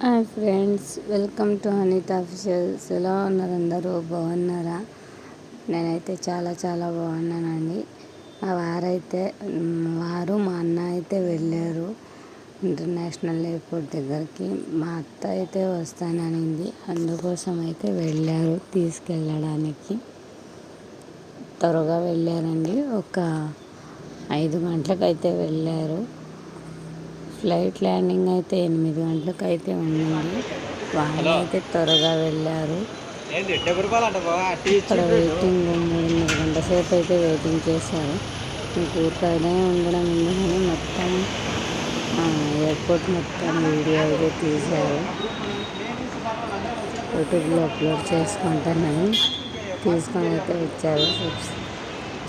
Hi friends welcome to Anitha officials ఎలా ఉన్నారు అందరూ? బాగున్నారా? నేనైతే చాలా చాలా బాగున్నానండి. మా వారైతే వారు మా అన్న అయితే వెళ్ళారు ఇంటర్నేషనల్ ఎయిర్పోర్ట్ దగ్గరికి. మా అత్త అయితే వస్తాననింది. అందుకోసం అయితే వెళ్ళారు తీసుకెళ్ళడానికి. త్వరగా వెళ్ళారండి. ఒక ఐదు గంటలకైతే వెళ్ళారు. ఫ్లైట్ ల్యాండింగ్ అయితే ఎనిమిది గంటలకు అయితే ఉండింది. వాళ్ళు అయితే త్వరగా వెళ్ళారు. ఇక్కడ వెయిటింగ్ మూడున్నర గంట సేపు అయితే వెయిటింగ్ చేశారు. కూర్చోనే ఉండడం ఎందుకని మొత్తం ఎయిర్పోర్ట్ మొత్తం వీడియో అయితే తీశారు. యూట్యూబ్లో అప్లోడ్ చేసుకుంటానని తీసుకొని అయితే వచ్చారు.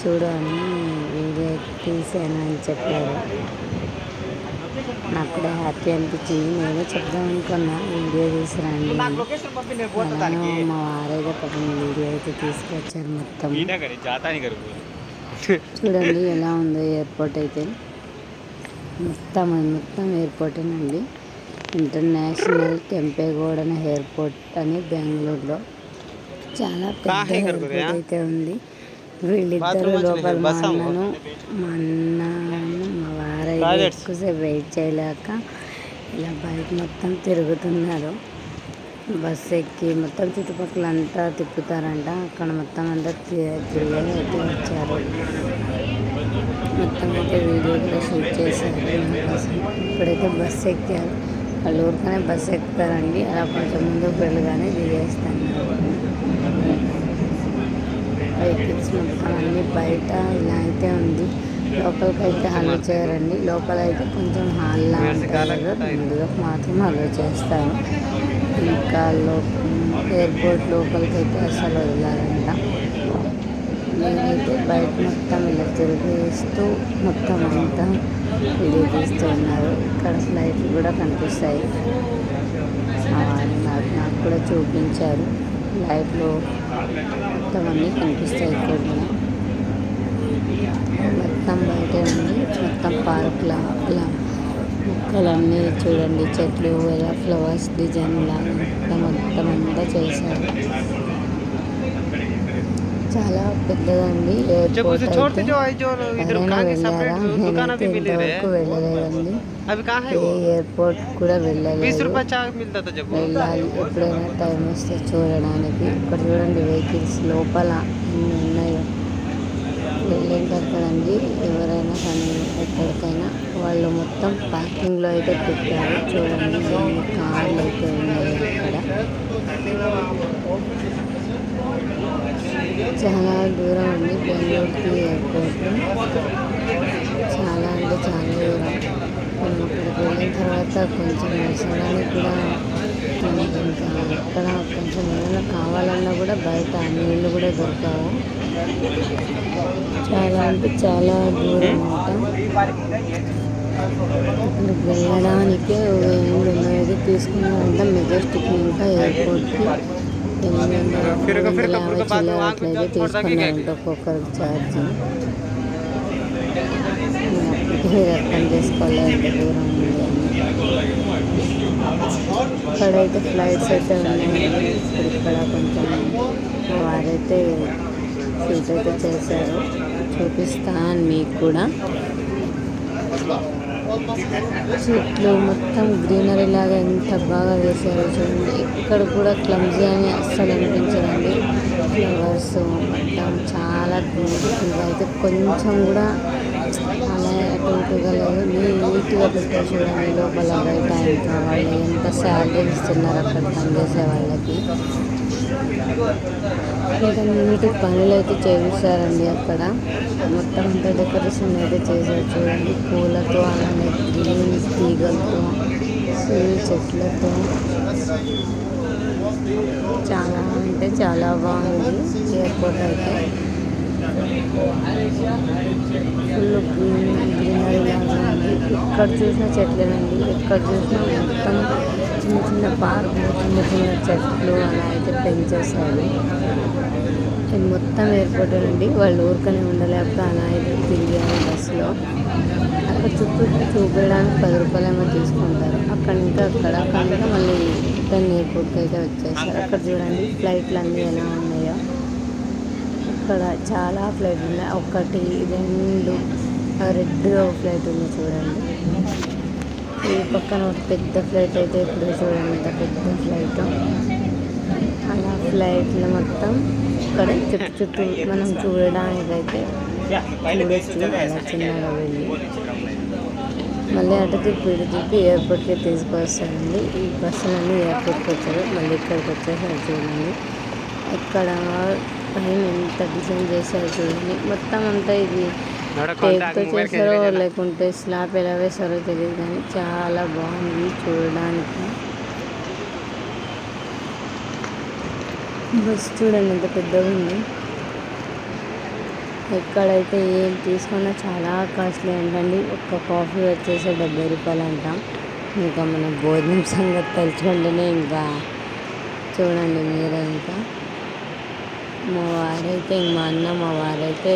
చూడని వీడియో తీసాను అని చెప్పారు. నాకు కూడా హ్యాపీ అనిపించింది. నేను చెప్దాం అనుకున్నా. వీడియో అలానే దానికి. మా వారైతే పాపం వీడియో అయితే తీసుకొచ్చారు మొత్తం. చూడండి ఎలా ఉందో ఎయిర్పోర్ట్ అయితే. మొత్తం మొత్తం ఎయిర్పోర్టేనండి ఇంటర్నేషనల్ కెంపేగౌడన ఎయిర్పోర్ట్ అని బెంగళూరులో. చాలా పెద్ద ఎయిర్పోర్ట్? అయితే ఉంది. వీళ్ళిద్దరు లోపల మా. అన్నను మా అన్నను ఎక్కువసేపు వెయిట్ చేయలేక ఇలా బయట మొత్తం తిరుగుతున్నారు. బస్సు ఎక్కి మొత్తం చుట్టుపక్కల అంతా తిప్పుతారంట. అక్కడ మొత్తం అంతా తిరిగి అయితే వచ్చారు మొత్తం అయితే వీడియో కూడా షూట్ చేశారు. ఇప్పుడైతే బస్సు ఎక్కారు. వాళ్ళు ఊరికనే బస్సు ఎక్కుతారండి. అలా కొంచెం ముందుకు వెళ్ళగానే దిగేస్తున్నారు. వెహికల్స్ మొత్తం అన్ని బయట ఇలా అయితే ఉంది. లోపలికి అయితే అలో చేయరండి. లోపల అయితే కొంచెం ఉంటుంది కదా ముందుగా మాత్రం అలో చేస్తారు ఇంకా లో ఎయిర్పోర్ట్ లోపలికి అయితే అసలు వదలారంట నేనైతే బయట మొత్తం ఇలా తిరిగేస్తూ మొత్తం అంతా వీడియో తీస్తూ ఉన్నారు. ఇక్కడ ఫ్లైట్లు కూడా కనిపిస్తాయి. నాకు నాకు కూడా చూపించారు. లైట్లు మొత్తం అన్నీ కనిపిస్తాయి ఇక్కడ కూడా మొత్తం బయట ఉంది పార్క్ పార్క్లా అలా. మొక్కలన్నీ చూడండి చెట్లు ఎలా ఫ్లవర్స్ డిజైన్ లాగా మొత్తం అంతా చేశారు. చాలా పెద్దదండి ఎయిర్పోర్ట్ వెళ్ళలేదండి. ఏ ఎయిర్పోర్ట్ కూడా వెళ్ళాలి వెళ్ళాలి. ఎప్పుడైనా టైం వస్తే చూడడానికి. ఇక్కడ చూడండి వెహికల్స్ లోపల అన్ని ఉన్నాయో. వెళ్ళేటప్పుడండి ఎవరైనా కానీ ఎక్కడికైనా వాళ్ళు మొత్తం ప్యాకింగ్లో అయితే పెట్టారు. చూడండి ఎన్ని కార్లు అయితే ఉన్నాయి అక్కడ చాలా దూరం ఉంది బెంగళూరుకి ఎయిర్పోర్ట్. చాలా అంటే చాలా దూరం. మనం వెళ్ళిన తర్వాత కొంచెం నడచడానికి కూడా ఇక్కడ అక్కడ కొంచెం నీళ్ళు కావాలన్నా కూడా బయట నీళ్ళు కూడా దొరకవు. చాలా అంటే చాలా దూరం ఇక్కడ వెళ్ళడానికి ఏళ్ళు ఉన్నది తీసుకున్నంత మెజెస్టిక్ ఇంకా ఎయిర్పోర్ట్కి. ఎనిమిది యాభై చిల్లర అట్లయితే తీసుకున్నారంట ఛార్జ్. అర్థం చేసుకోలేదు దూరం ఉంది ఇక్కడైతే ఫ్లైట్స్ అయితే ఉన్నాయండి ఇక్కడ కొంచెం వారైతే షూట్ అయితే చేశారు. చూపిస్తాను మీకు కూడా. చెట్లు మొత్తం గ్రీనరీ లాగా ఎంత బాగా వేశారో చూడండి. ఇక్కడ కూడా క్లమ్జీ అని అస్సలు అనిపించదండి. ఫ్లవర్స్ మొత్తం చాలా బ్యూటిఫుల్గా అయితే కొంచెం కూడా అలా అటు ఇటుగా లేదు. నీట్గా పెట్టారు చూడండి లోపల బయట ఇంకా వాళ్ళు ఎంత శాలరీ ఇస్తున్నారు అక్కడ పనిచేసే వాళ్ళకి? ఇంకా నీటి పనులు అయితే చేయిస్తారండి అక్కడ. మొత్తం అంతా డెకరేషన్ అయితే చేశారు చూడండి పూలతో అలానే గ్రీన్ తీగలతో చెట్లతో. చాలా అంటే చాలా బాగుంది. ఎయిర్పోర్ట్ అయితే. ఫుల్ గ్రీనరీ లాగా ఉంది. ఎక్కడ చూసినా చెట్లేనండి. ఎక్కడ చూసినా మొత్తం చిన్న చిన్న పార్క్ చిన్న చిన్న చెట్లు అలా అయితే పెంచేశారు. ఇది మొత్తం ఎయిర్పోర్ట్ అండి. వాళ్ళు ఊరికనే ఉండలేక అలా అయితే తిరిగారు బస్సులో. అక్కడ చుట్టూ చూపించడానికి పది రూపాయలు ఏమో తీసుకుంటారు. అక్కడ ఇంకా అక్కడ కనుక మళ్ళీ రిటర్న్ ఎయిర్పోర్ట్కి అయితే వచ్చేసారు. అక్కడ చూడండి ఫ్లైట్లు అన్నీ ఎలా ఉన్నాయో. ఇక్కడ చాలా ఫ్లైట్లు ఉన్నాయి. ఒకటి రెండు రెడ్ ఫ్లైట్ ఉంది చూడండి. ఈ పక్కన ఒక పెద్ద ఫ్లైట్ అయితే ఇప్పుడు చూడండి ఇంత పెద్ద ఫ్లైట్. అలా ఫ్లైట్లు మొత్తం ఇక్కడ చుట్టూ చుట్టూ మనం చూడడానికి అయితే చూడొచ్చు అలా చిన్నగా వెళ్ళి మళ్ళీ అటు తిప్పి ఇటు తిప్పి ఎయిర్పోర్ట్కి తీసుకొస్తారండి. ఈ బస్సులన్నీ ఎయిర్పోర్ట్కి వచ్చారు మళ్ళీ ఇక్కడికి వచ్చేసారు చూడండి. ఇక్కడ పైన ఎంత డిజైన్ చేశారు చూడండి. మొత్తం అంతా ఇది టేప్తో చేశారో లేకుంటే స్లాబ్ ఎలా వేశారో తెలియదు కానీ చాలా బాగుంది చూడడానికి. బస్ చూడండి ఎంత పెద్దగా ఉంది. ఎక్కడైతే ఏం తీసుకున్నా చాలా కాస్ట్లీ అంటండి. ఒక్క కాఫీ వచ్చేసి డెబ్బై రూపాయలు అంట ఇంకా మన భోజనం సంగతి తలుచుకుంటేనే ఇంకా చూడండి మీరే ఇంకా. మా వారైతే ఇంక మా అన్న మా వారైతే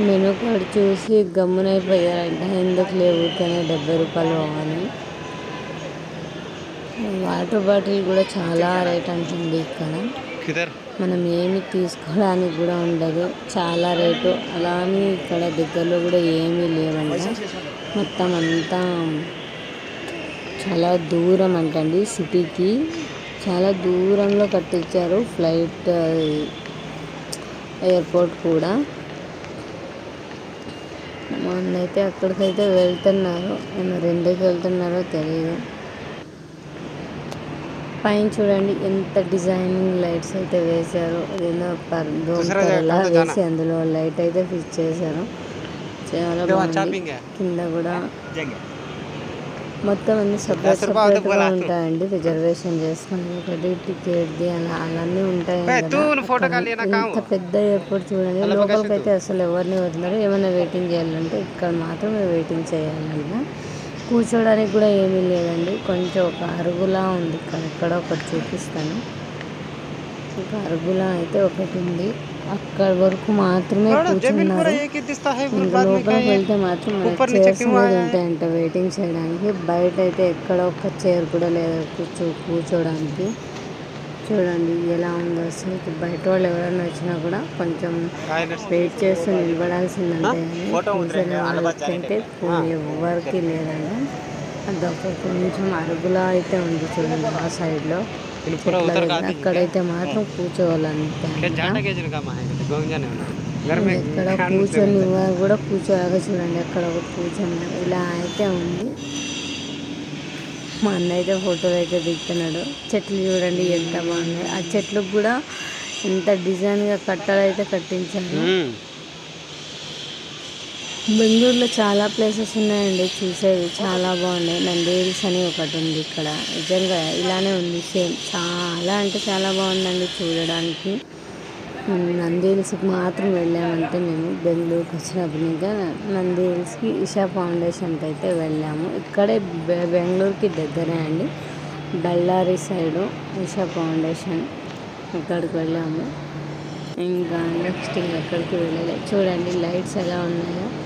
మెనూ కార్డు చూసి గమ్మునైపోయారంట. ఎందుకు లేవు కానీ డెబ్బై రూపాయలు అని. వాటర్ బాటిల్ కూడా చాలా రేట్ అంటుంది ఇక్కడ. మనం ఏమి తీసుకోవడానికి కూడా ఉండదు. చాలా రేటు. అలా అని ఇక్కడ దగ్గరలో కూడా ఏమీ లేవంట. మొత్తం అంతా చాలా దూరం అంటండి సిటీకి. చాలా దూరంలో కట్టించారు ఫ్లైట్ ఎయిర్పోర్ట్ కూడా. మొన్నైతే అక్కడికైతే వెళ్తున్నారు ఏమో రెండుకి వెళ్తున్నారో తెలియదు పైన చూడండి ఎంత డిజైనింగ్ లైట్స్ అయితే వేశారు. ఏదో పర్లా వేసి అందులో లైట్ అయితే ఫిక్స్ చేశారు. చాలా బాగుంది. కింద కూడా మొత్తం అన్ని సపరేట్గా ఉంటాయండి. రిజర్వేషన్ చేసుకుని ఒకటి టికెట్ది అలా అలాన్ని ఉంటాయి ఇంత పెద్ద ఎయిర్పోర్ట్ చూడండి. లోపలికి అయితే అసలు ఎవరిని వదలరు. ఏమైనా వెయిటింగ్ చేయాలంటే ఇక్కడ మాత్రమే వెయిటింగ్ చేయాలన్నా కూర్చోడానికి కూడా ఏమీ లేదండి. కొంచెం ఒక అరుగులా ఉంది. ఇక్కడ ఎక్కడ ఒకటి చూపిస్తాను. ఒక అరుగులా అయితే ఒకటి ఉంది. అక్కడ వరకు మాత్రమే కూర్చున్నారు. లోపలికి వెళ్తే మాత్రం చైర్స్ అనేది ఉంటాయంట వెయిటింగ్ చేయడానికి. బయట అయితే ఎక్కడ ఒక చైర్ కూడా లేదు. కూర్చో కూర్చోడానికి. చూడండి ఎలా ఉందో. అసలు బయట వాళ్ళు ఎవరైనా వచ్చినా కూడా కొంచెం వెయిట్ చేస్తూ నిలబడాల్సిందంటే అంటే ఎవరికి లేదండి. అదొక కొంచెం అరుగులా అయితే ఉంది చూడండి ఆ సైడ్లో అక్కడైతే మాత్రం కూర్చోవాలంటే ఎక్కడ కూర్చొని కూడా కూర్చోలేక చూడండి అక్కడ ఒక కూర్చొని ఇలా అయితే ఉంది. మా అన్న అయితే ఫోటోలు అయితే దిగుతున్నాడు. చెట్లు చూడండి ఎంత బాగున్నాయి. ఆ చెట్లకు కూడా ఎంత డిజైన్గా కట్టాలు అయితే కట్టించాను బెంగళూరులో చాలా ప్లేసెస్ ఉన్నాయండి చూసేవి చాలా బాగున్నాయి. నందేల్స్ అని ఒకటి ఉంది ఇక్కడ. నిజంగా ఇలానే ఉంది. సేమ్ చాలా అంటే చాలా బాగుందండి చూడడానికి. నంది హిల్స్కి మాత్రం వెళ్ళామంటే మేము బెంగళూరుకి వచ్చినప్పుడు ఇంకా నంది హిల్స్కి ఇషా ఫౌండేషన్కి అయితే వెళ్ళాము. ఇక్కడే బె- బెంగళూరుకి దగ్గరే అండి. బళ్ళారి సైడు ఇషా ఫౌండేషన్ ఇక్కడికి వెళ్ళాము. ఇంకా నెక్స్ట్ ఇంకా ఎక్కడికి వెళ్ళలేదు. చూడండి లైట్స్ ఎలా ఉన్నాయో.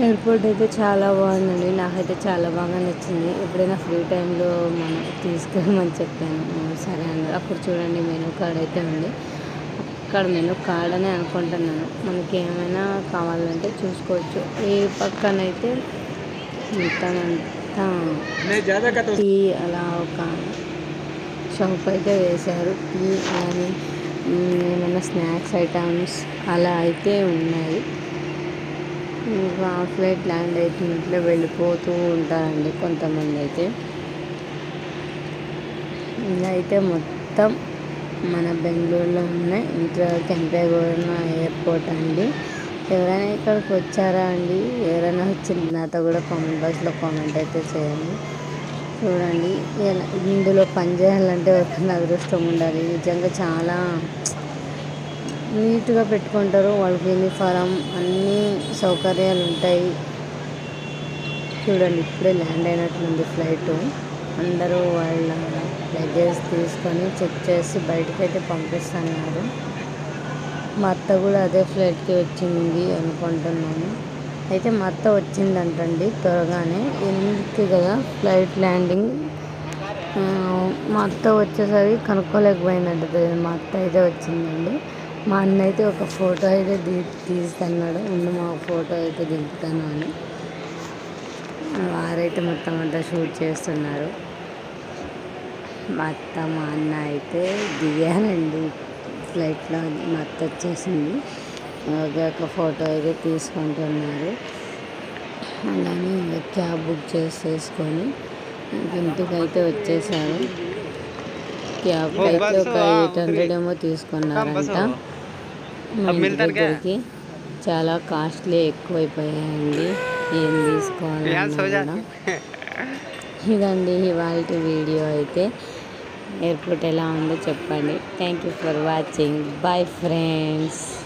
ఎయిర్పోర్ట్ అయితే చాలా బాగుందండి. నాకైతే చాలా బాగా నచ్చింది. ఎప్పుడైనా ఫ్రీ టైంలో మనం తీసుకెళ్ళమని చెప్పాను. సరే అన్నారు. అప్పుడు చూడండి మెనూ కార్డ్ అయితే ఉంది. అక్కడ మెనూ కార్డ్ అని అనుకుంటున్నాను. మనకి ఏమైనా కావాలంటే చూసుకోవచ్చు. ఈ పక్కనైతే మొత్తం అంతా టీ అలా ఒక షాప్ అయితే వేశారు. టీ అలానే ఏమైనా స్నాక్స్ ఐటమ్స్ అలా అయితే ఉన్నాయి. హాఫ్ ఫ్లైట్ ల్యాండ్ అయితే ఇంట్లో వెళ్ళిపోతూ ఉంటారండి కొంతమంది అయితే. ఇదైతే అయితే మొత్తం మన బెంగళూరులో ఉన్న ఇంట్లో కెంపేగూడ ఎయిర్పోర్ట్ అండి. ఎవరైనా ఇక్కడికి వచ్చారా అండి? ఎవరైనా వచ్చింది నాతో కూడా కామెంట్ బాక్స్లో కామెంట్ అయితే చేయండి. చూడండి ఇందులో పని చేయాలంటే అదృష్టం ఉండాలి. నిజంగా చాలా నీట్గా పెట్టుకుంటారు. వాళ్ళకి యూనిఫారం అన్ని సౌకర్యాలు ఉంటాయి. చూడండి ఇప్పుడే ల్యాండ్ అయినట్లుంది ఫ్లైట్. అందరూ వాళ్ళ లగేజ్ తీసుకొని చెక్ చేసి బయటకైతే పంపిస్తున్నారు. మా అత్త కూడా అదే ఫ్లైట్కి వచ్చింది అనుకుంటున్నాను. అయితే మా అత్త వచ్చిందంటండి త్వరగానే. ఎందుకు కదా ఫ్లైట్ ల్యాండింగ్? మా అత్త వచ్చేసరికి కనుక్కోలేకపోయిందంట మా అత్త అయితే వచ్చిందండి. మా అన్న అయితే ఒక ఫోటో అయితే తీ తీస్తున్నాడు. ముందు మా ఫోటో అయితే దింపుతాను అని. వారైతే మొత్తం అంతా షూట్ చేస్తున్నారు. మా అత్త మా అన్న అయితే దిగానండి ఫ్లైట్లో మా అత్త వచ్చేసింది. ఒక ఫోటో అయితే తీసుకుంటున్నారు. అలానే ఇంకా క్యాబ్ బుక్ చేసేసుకొని ఇంటికి అయితే వచ్చేసారు. క్యాబ్ అయితే ఒక ఎయిట్ హండ్రెడ్ ఏమో తీసుకున్నారంట. మా ఇంటి దగ్గరికి చాలా కాస్ట్లీ ఎక్కువైపోయాయండి. ఏం తీసుకోవాలన్నా కూడా. ఇదండి ఇవాళ వీడియో అయితే. ఎయిర్పోర్ట్ ఎలా ఉందో చెప్పండి. Thank you for watching bye friends